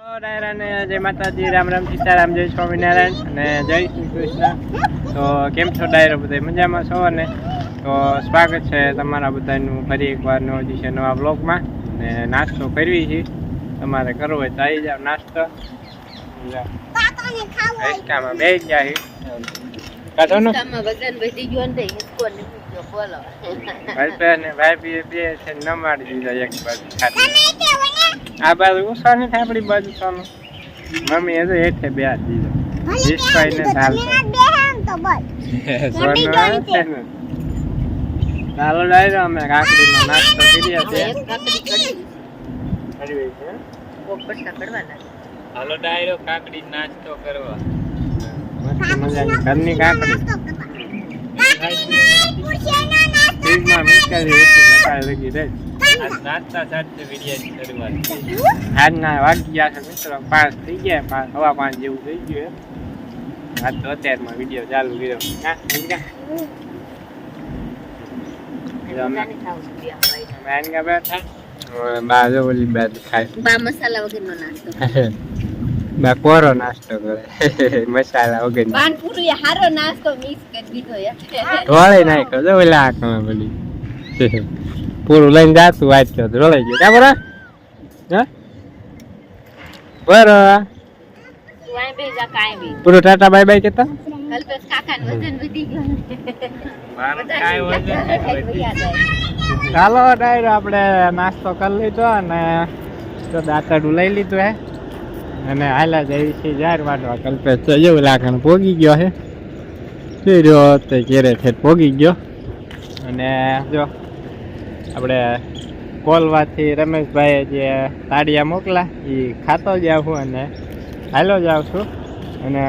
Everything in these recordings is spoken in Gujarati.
ડાયરાને જય માતાજી રામ રામ સીતારામ જય સ્વામિનારાયણ અને જય શ્રી કૃષ્ણ. તો કેમ છો ડાયરો બધા? મજામાં છો અને? તો સ્વાગત છે તમારા બધાનું ફરી એકવાર નવો છે નવા બ્લોગમાં ને નાસ્તો કરવી છે. તમારે કરવો હોય તો આવી જાવ નાસ્તો. રસ્તામાં બે ગયા છે. કાઢો ને. વજન વધી ગયું ને હિંચકો નીકળી ગયો બોલો. ભાઈ બે ને ભાઈ બે બે છે નમાડી મારી દીધા એક બાજુ. ખાલી આ બાજુ ઉષા નથી આપણી બાજુ સોનું મમ્મી એ તો હેઠે બે દીધો. વિશ્વાઈ ને છે. ચાલો ડાયરો અમે કાકડી નો નાસ્તો છે. પોપટના હાલો ડાયરો કાકડી નાસ્તો કરવા. મજાની ઘરની કાકડી. ફ્રીજમાં મૂકેલી બતાવી લગી રહી. નાસ્તા સાથે વિડિયાની શરૂઆત. આજના વાગી ગયા છે મિત્રો પાંચ થઈ ગયા પાંચ હવા પાંચ જેવું થઈ ગયું એમ. આજ તો અત્યારમાં વીડિયો ચાલુ કર્યો. હા કોરો. નાસ્તો કરે. મસાલા વગર પાનપુરી હારો નાસ્તો મિક્સ કરી દીધો ઢોળે નાખ્યો જો ઓલા આંખમાં બધી પૂરું લઈને જાતું વાંચ્યો રોલાઈ ગયો. ક્યાં બરા. હા બરા. વાય બે જા કાંઈ બી. પૂરું ટાટા બાય બાય કેતા. કલ્પેશ કાકાનું વજન વધી ગયું મારું બધા વજન ખાઈ ખાઈ નથી વયા જાય. ચાલો ડાયરો આપણે નાસ્તો કરી લીધો અને તો દાંતરડું લઈ લીધું હે. અને હાલા જઈ છે જાર વાટવા. કલ્પેશ તો એવું લાગે પોગી ગયો હે. ફેર્યો તે ઘેરે ફેર પોગી ગયો. અને જો આપણે કોલવાથી રમેશભાઈએ જે તાળિયા મોકલા એ ખાતો જાઉં છું અને હાલો જાઉં છું. અને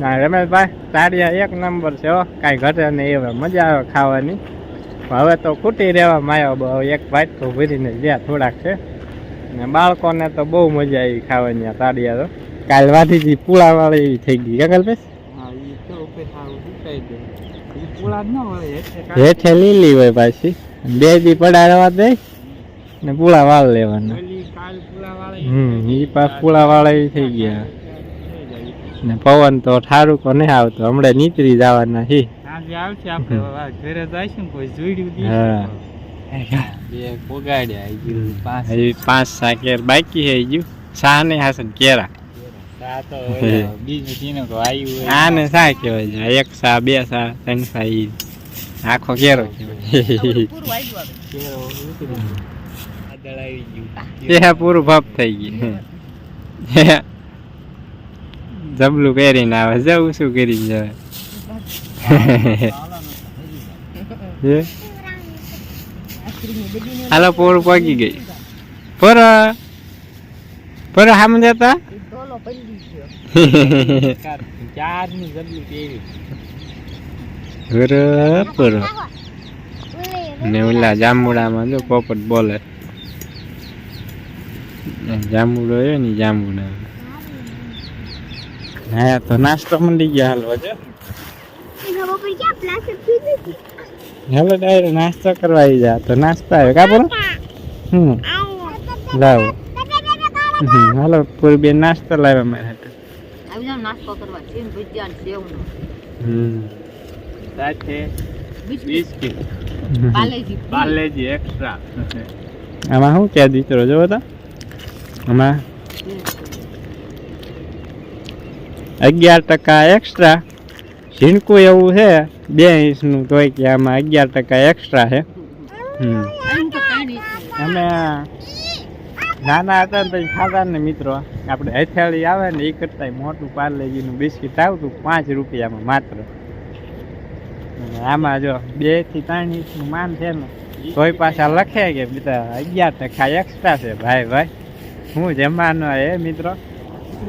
ના રમેશભાઈ તાળિયા એક નંબર છે હો કાંઈ ઘટે નહીં હવે મજા આવે ખાવાની. હવે તો ખૂટી રહેવા માયો બહુ એક વાટકો ભરીને જ્યાં થોડાક છે. ને બાળકોને તો બહુ મજા આવી ખાવાની આ તાળિયા તો. કાલ વાથી પૂળાવાળી થઈ ગઈ ક્યાં કલ્પેશ? હેઠે લીલી હોય પાછી. બે દી પડા રહેવા દે ને પૂળા વાળ લેવાના. હમ એ પાસ પૂળા વાળા થઈ ગયા. ને પવન તો ઠારું કો નહીં આવતો હમણાં નીકળી જવાના છે આવશે આપણે ઘરે જઈશું કોઈ જોઈડ્યું હા. પાંચ. પાંચ સાકેર બાકી છે ગયું સા ને હાસન કેરા સા હોય. સા કહેવાય એક સા બે સા ત્રણ સા આખો કેરો એ પૂરું ભાપ થઈ ગયું. જબલું પહેરીને આવે જવું શું કરીને જવે હાલો પોર પગી ગઈ. પર પર હામ જતા ચાર ચારની જબલું કેવી પર ને ઓલા જાંબુડામાં જો પોપટ બોલે. જાંબુડો એ ને જાંબુડા હા તો નાસ્તો મંડી ગયા હાલવા જો. હેલો ડાયરો નાસ્તો કરવા આવી જા. તો નાસ્તો આવ્યો. કા બોલો? હમ. લાવો. હાલો પૂરી બેન નાસ્તો લાવ્યા મારા હાટુ. આવી જાવ નાસ્તો કરવા. સેવ ભજીયા સેવનો. હમ. સાથે બિસ્કિટ પાલેજી પાર્લેજી એક્સ્ટ્રા આમાં શું કે દીકરો જો તો. આમાં અગિયાર ટકા એક્સ્ટ્રા ઝીણકું એવું છે બે ઇંચનું તોય કે આમાં અગિયાર ટકા એક્સ્ટ્રા છે. અમે નાના હતા ને પછી ખાતા ને મિત્રો. આપણે હથેળી આવે ને એ કરતા મોટું પાર્લેજીનું બિસ્કિટ આવતું પાંચ રૂપિયામાં માત્ર. આમાં જો બેથી ત્રણ માન છે ને તોય પાછા લખે કે બધા અગિયાર ટકા એક્સ્ટ્રા છે ભાઈ ભાઈ. હું જમાનો એ મિત્રો?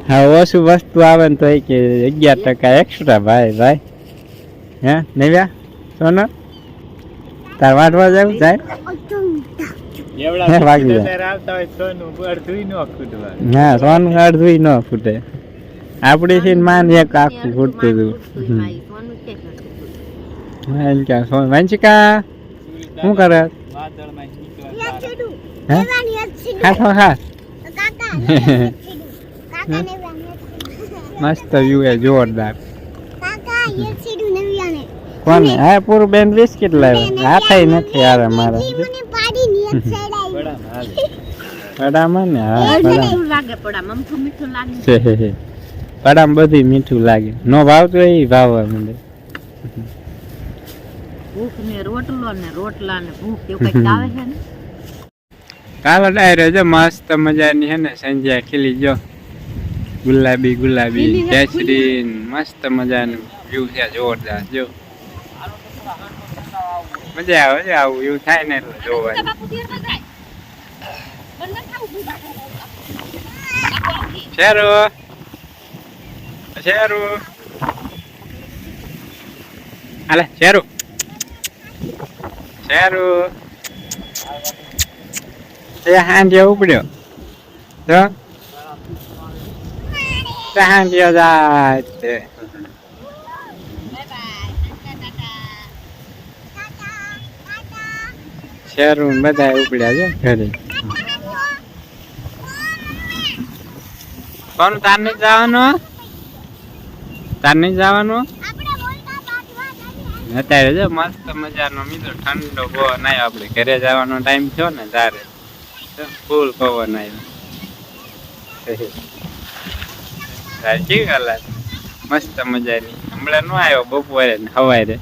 હા ઓછું વસ્તુ આવે ને તો કે અગિયાર ટકા એક્સ્ટ્રા ભાઈ ભાઈ. હે નવ્યા? સોનો તાર વાટવા જાવ જાય? વાગી જાય. હા સોનું અડધું ન ફૂટે. આપણી થી માન એક આખું ફૂટતું હતું હમ. હા, ઈ સોનું છે ખરું. હા, એમ કે સોનું વંશિકા શું કરે? હે? ખાતો ખા હે? મસ્ત વ્યૂ એ જોરદાર. કોને? હા પૂરું બેન બિસ્કિટ લાવ્યો. આ થઈ નથી યાર મારે પડામાં ને હા. પડા મીઠું લાગે પડા મમઠું મીઠું હે હે પડામાં બધું મીઠું લાગે. નો ભાવતું એ ભાવવા મને ભૂખ ને રોટલો ને રોટલા ને ભૂખ એવું કંઈક આવે છે ને? કાલો ડાયરો જો મસ્ત મજાની હે ને સંજ્યા ખીલી જો. ગુલાબી ગુલાબી કેસરી મસ્ત મજાનું વ્યૂ છે જોરદાર જો. મજા આવે છે આવું વ્યૂ થાય ને એટલે જોવાનું. શેરો? શેરો? હાલે શેરો. શેરો તે હાંડિયો ઉપડ્યો. તે હાંડિયો જાય છે શેરું બધા ઉપડ્યા છે ઘરે. કોણ તાર નહીં જવાનું? તાર નહીં જવાનું? અત્યારે જો મસ્ત મજાનો મિત્રો, ઠંડો પવન આવ્યો આપણે ઘરે જવાનો ટાઈમ થયો ને તારે ફૂલ પવન આવ્યો સાચી કલાક મસ્ત મજાની. હમણાં નો આવ્યો બપોરે ને સવારે.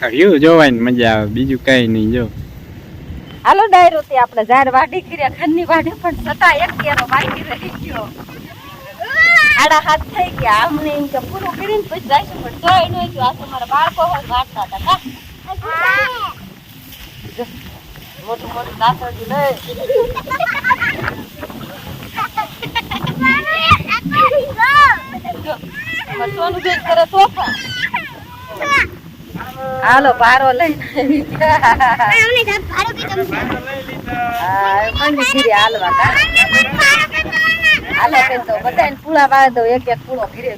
જોવાય જોવાની મજા આવે, બીજું કઈ નહીં, જો. હાલો ડાયરો, તે આપણે ઝાડ વાડી કર્યા. ઘરની વાડી પણ છતાં એક કેરો બાકી રહી ગયો. આડા હાથ થઈ ગયા. અમને એમ કે પૂરું કરીને પછી જઈશું પણ જોઈ નહીં જો આ તમારા બાળકો હોય વાંચતા હતા? મોટું મોટું દાંતરડું લઈ. સોનું બેન કરે તો હાલો ભારો લઈ હાલવા કા. હાલો બેન એક એક પૂળો ઘીરે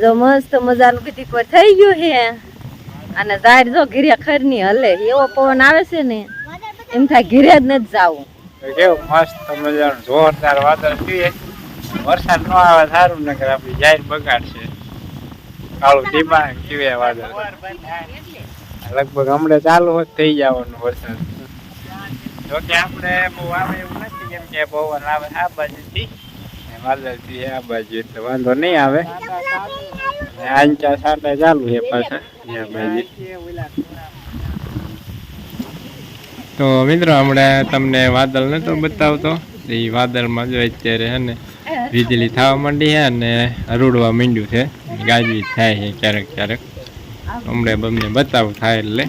જો મસ્ત મજાનું કીધું કોઈ થઈ ગયું હે? અને ઝાડ જો ઘીરે ખરની હલે. એવો પવન આવે છે ને, એમ થાય ઘીરે જ નથી જાવું. કેવું મસ્ત મજાનું, જોરદાર વાદળ થયું વરસાદ ન આવે સારું નગર આપણી જાહેર બગાડશે કાળું ટીપા કેવે વાદળ. લગભગ હમણાં ચાલુ થઈ જવાનું વરસાદ. કેમ કે પવન આવે આ બાજુ એટલે તો મિત્રો, હમણાં તમને વાદળ નતો બતાવતો. એ વાદળમાં જો અત્યારે હે ને વીજળી થવા માંડી છે અને અરૂડવા માંડ્યું છે. ગાજવી થાય છે ક્યારેક ક્યારેક. હમણાં બમને બતાવું થાય એટલે.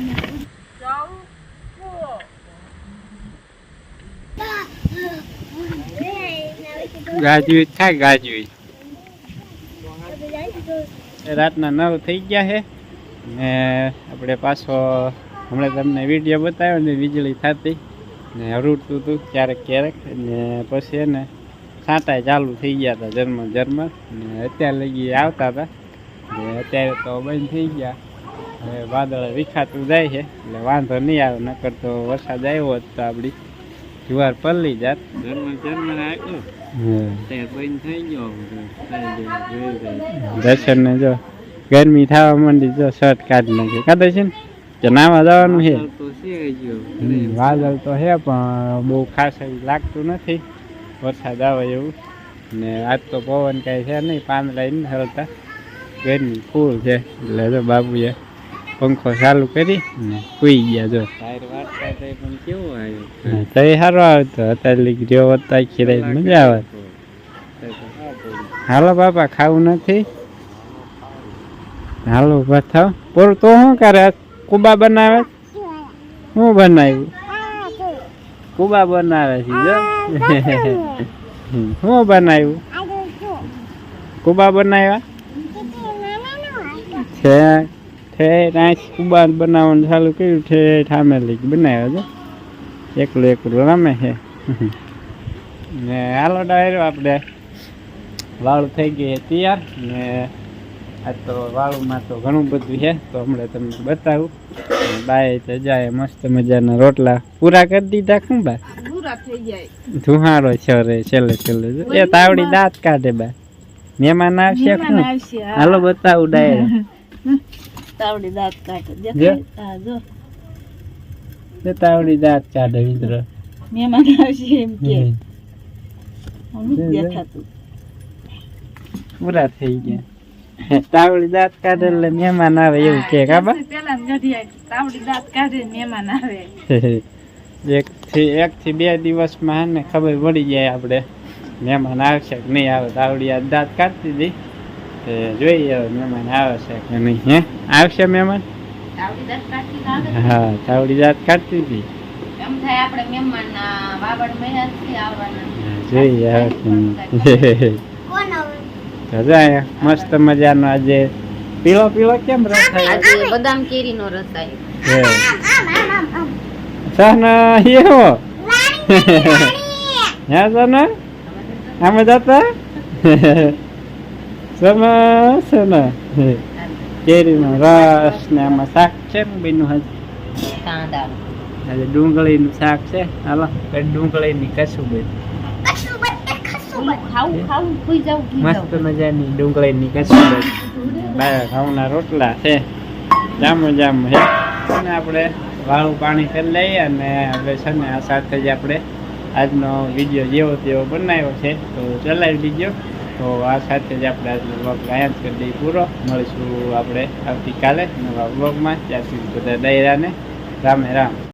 ગાજવીજ થાય ગાજવીજ. રાતના નવ થઈ ગયા છે. ને આપણે પાછો હમણાં તમને વીડિયો બતાવ્યો ને વીજળી થતી. ને હરૂડતું હતું ક્યારેક ક્યારેક. ને પછી એને છાંટા ચાલુ થઈ ગયા હતા જન્મ જન્મ ને અત્યારે લગી આવતા હતા ને અત્યારે તો બંધ થઈ ગયા. હવે વાદળ વિખાતું જાય છે. એટલે વાંધો નહીં આવે નકર તો વરસાદ આવ્યો હતો તો આપણી જુવાર પલ્લી જાત. દર્શન ને જો ગરમી થવા માંડી જો શર્ટ કાઢી નાખી. કાઢે છે ને? કે નાવા જવાનું છે? વાદળ તો છે પણ બહુ ખાસ લાગતું નથી. વરસાદ આવે એવું. ને આજ તો પવન કાંઈ છે નહીં પાંદડા હલતા ગરમી ફૂલ છે. એટલે જો બાબુએ પંખો ચાલુ કરી ને સુઈ ગયા જો. તો એ સારો આવે તો અત્યારે લગી રહ્યો હોત તો મજા આવે. હાલો બાપા ખાવું નથી. હાલો ઊભા થાવ. પૂરું તો શું કરે? કુબા બનાવે શું બનાવ્યું? કુબા બનાવે છે જો. શું બનાવ્યું? કુબા બનાવ્યા? છે. છે નાચ કુબાર બનાવવાનું ચાલુ કર્યું છે ઠામે લઈ બનાવ્યા છે. એકલું એકલું રમે છે. ને હાલો ડાયરો આપણે. વાળું થઈ ગઈ તૈયાર. ને આ તો વાળુમાં તો ઘણું બધું છે તો હમણાં તમને બતાવું. બાય તો જાય મસ્ત મજાના રોટલા પૂરા કરી દીધા ખું બા? થઈ છે રે છેલ્લે છેલ્લે. એ તાવડી દાંત કાઢે બા. મહેમાન આવશે. હાલો બતાવું ડાયરેક્ટ તાવડી દાંત કાઢે. જો. દેખાય? હા, જો. જો તાવડી દાંત કાઢે મિત્ર. મહેમાન આવશે એમ કે. દેખાતું. પૂરા થઈ ગયા. તાવડી દાંત કાઢે એટલે મહેમાન આવે એવું કે કાબા? પેલા તાવડી દાંત કાઢે મહેમાન આવે. એક થી એક થી બે દિવસમાં ને ખબર પડી જાય આપણે. મહેમાન આવશે કે નહીં આવે. તાવડી દાંત કાઢતી હતી. તે જોઈએ મહેમાન આવે છે કે નહીં હે? આવશે મહેમાન? હા ચાવડી જાત કાઢતી હતી. એમ થાય આપણે મહેમાન વાવડ મહિના થી આવવાના. જોઈએ આવે કે નહીં. તો જાય મસ્ત મજાનો આજે પીળો પીળો કેમ રસ થાય? આજે બદામ કેરી નો રસ આવ્યો એવો? હે સન? આમે જતા? સન સન કેરીનો રસ ને આમાં શાક છે ને બેનું હજ? આજે ડુંગળીનું શાક છે. હાલો ડુંગળીની કશું બેન મસ્ત મજાની ડુંગળીની કશું બાર ઘઉંના રોટલા છે. જામો જામ હે. અને આપણે વાળું પાણી કરી લઈએ અને આપણે છે ને આ સાથે જ આપણે આજનો વીડિયો જેવો તેવો બનાવ્યો છે. તો ચલાવી દીજો. તો આ સાથે જ આપણે આજનો બ્લોગ અહીંયા કરી દઈએ પૂરો. મળીશું આપણે આવતીકાલે નવા ત્યાં સુધી બધા ડાયરાને રામે રામ.